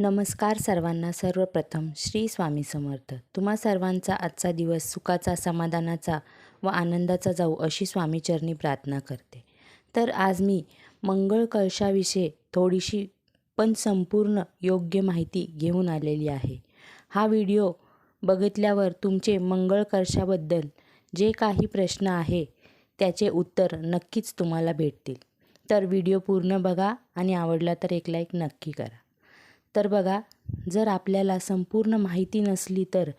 नमस्कार सर्वांना. सर्वप्रथम श्री स्वामी समर्थ. तुम्हा सर्वांचा आजचा दिवस सुखाचा समाधानाचा व आनंदाचा जाऊ अशी स्वामीचरणी प्रार्थना करते. तर आज मी मंगळ कळशाविषयी थोडीशी पण संपूर्ण योग्य माहिती घेऊन आलेली आहे. हा व्हिडिओ बघितल्यावर तुमचे मंगळ कळशाबद्दल जे काही प्रश्न आहे त्याचे उत्तर नक्कीच तुम्हाला भेटतील. तर व्हिडिओ पूर्ण बघा आणि आवडला तर एक लाईक नक्की करा. तर बघा जर आपल्याला संपूर्ण माहिती नसली तर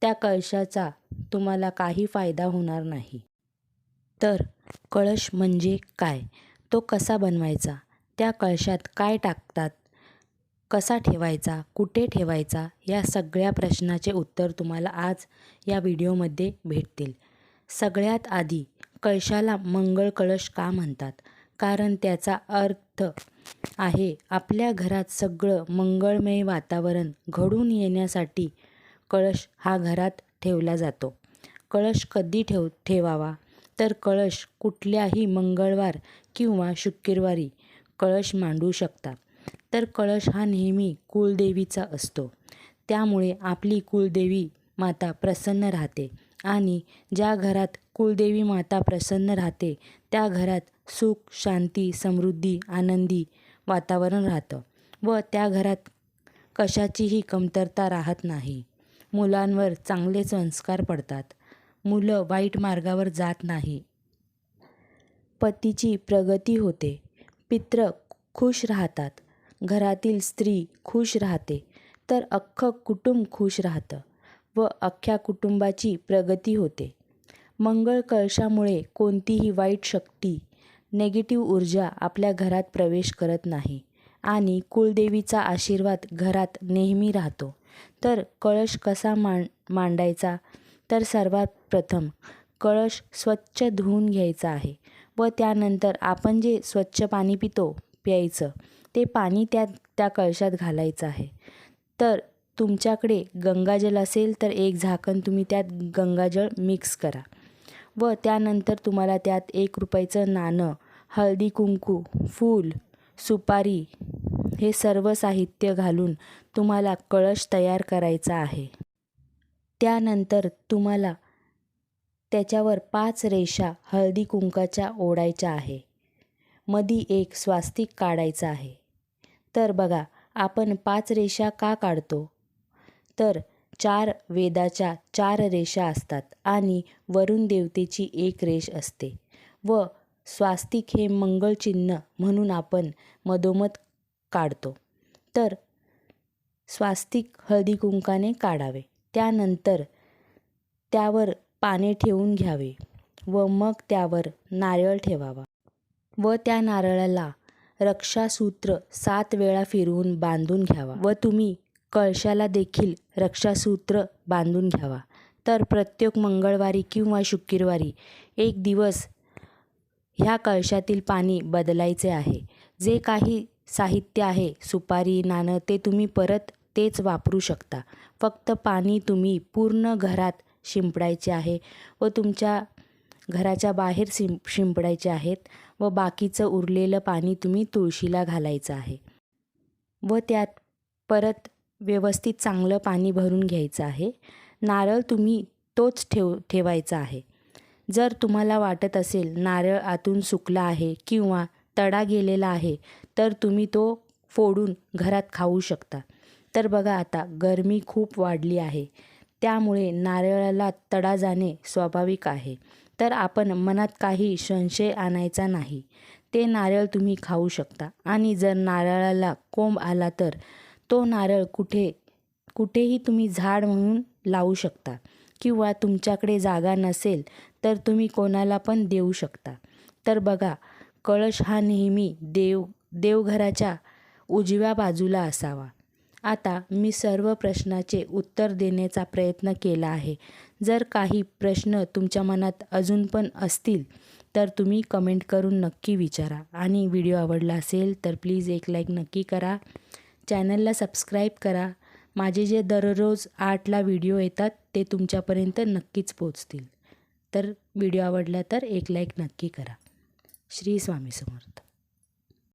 त्या कळशाचा तुम्हाला काही फायदा होणार नाही. तर कळश म्हणजे काय? तो कसा बनवायचा? त्या कळशात काय टाकतात? कसा ठेवायचा? कुठे ठेवायचा? या सगळ्या प्रश्नाचे उत्तर तुम्हाला आज या व्हिडिओमध्ये भेटतील. सगळ्यात आधी कळशाला मंगळ कळश का म्हणतात? कारण त्याचा अर्थ आहे. आपल्या घरात सगळं मंगळमय वातावरण घडून येण्यासाठी कळश हा घरात ठेवला जातो. कळश कधी ठेव ठेवावा? तर कळश कुठल्याही मंगळवार किंवा शुक्रवारी कळश मांडू शकता. तर कळश हा नेहमी कुलदेवीचा असतो. त्यामुळे आपली कुलदेवी माता प्रसन्न राहते आणि ज्या घरात कुलदेवी माता प्रसन्न राहते त्या घरात सुख शांती समृद्धी आनंदी वातावरण राहतं. व त्या घरात कशाचीही कमतरता राहत नाही. मुलांवर चांगले संस्कार पडतात. मुलं वाईट मार्गावर जात नाही. पतीची प्रगती होते. पित्र खुश राहतात. घरातील स्त्री खुश राहते. तर अख्खं कुटुंब खुश राहतं. व अख्ख्या कुटुंबाची प्रगती होते. मंगळ कळशामुळे कोणतीही वाईट शक्ती नेगेटिव्ह ऊर्जा आपल्या घरात प्रवेश करत नाही. आणि कुलदेवीचा आशीर्वाद घरात नेहमी राहतो. तर कळश कसा मां मांडायचा? तर सर्वात प्रथम कळश स्वच्छ धुवून घ्यायचा आहे व त्यानंतर आपण जे स्वच्छ पाणी पितो प्यायचं ते पाणी त्या त्या कळशात घालायचं आहे. तर तुमच्याकडे गंगाजल असेल तर एक झाकण तुम्ही त्यात गंगाजळ मिक्स करा. व त्यानंतर तुम्हाला त्यात एक रुपयाचं नाणं हळदी कुंकू फूल सुपारी हे सर्व साहित्य घालून तुम्हाला कळश तयार करायचा आहे. त्यानंतर तुम्हाला त्याच्यावर पाच रेषा हळदी कुंकाच्या ओढायच्या आहे. मधी एक स्वास्तिक काढायचा आहे. तर बघा आपण पाच रेषा का काढतो? तर चार वेदाच्या चार रेषा असतात आणि वरुण देवतेची एक रेष असते. व स्वास्तिक हे मंगळचिन्ह म्हणून आपण मधोमध काढतो. तर स्वास्तिक हळदी कुंकाने काढावे. त्यानंतर त्यावर पाने ठेवून घ्यावे व मग त्यावर नारळ ठेवावा. व त्या नारळाला रक्षासूत्र सात वेळा फिरवून बांधून घ्यावा. व तुम्ही कळशाला देखील रक्षासूत्र बांधून घ्यावा. तर प्रत्येक मंगळवारी किंवा शुक्रवारी एक दिवस ह्या कळशातील पाणी बदलायचे आहे. जे काही साहित्य आहे सुपारी नाणं ते तुम्ही परत तेच वापरू शकता. फक्त पाणी तुम्ही पूर्ण घरात शिंपडायचे आहे व तुमच्या घराच्या बाहेर शिं शिंपडायचे आहेत व बाकीचं उरलेलं पाणी तुम्ही तुळशीला घालायचं आहे. व त्यात परत व्यवस्थित चांगलं पाणी भरून घ्यायचं आहे. नारळ तुम्ही तोच ठेव ठेवायचा आहे. जर तुम्हाला वाटत असेल नारळ आतून सुकला आहे किंवा तडा गेलेला आहे तर तुम्ही तो फोडून घरात खाऊ शकता. तर बघा आता गरमी खूप वाढली आहे. त्यामुळे नारळाला तडा जाणे स्वाभाविक आहे. तर आपण मनात काही संशय आणायचा नाही. ते नारळ तुम्ही खाऊ शकता. आणि जर नारळाला कोंब आला तर तो नारळ कुठे कुठेही तुम्ही झाड म्हणून लावू शकता किंवा तुमच्याकडे जागा नसेल तर तुम्ही कोणाला पण देऊ शकता. तर बघा कळश हा नेहमी देव देवघराच्या उजव्या बाजूला असावा. आता मी सर्व प्रश्नाचे उत्तर देण्याचा प्रयत्न केला आहे. जर काही प्रश्न तुमच्या मनात अजून पण असतील तर तुम्ही कमेंट करून नक्की विचारा. आणि व्हिडिओ आवडला असेल तर प्लीज एक लाईक नक्की करा. चॅनलला सबस्क्राईब करा. माझे जे दररोज आठला व्हिडिओ येतात ते तुमच्यापर्यंत नक्कीच पोचतील तर व्हिडिओ आवडला तर एक लाईक नक्की करा. श्री स्वामी समर्थ.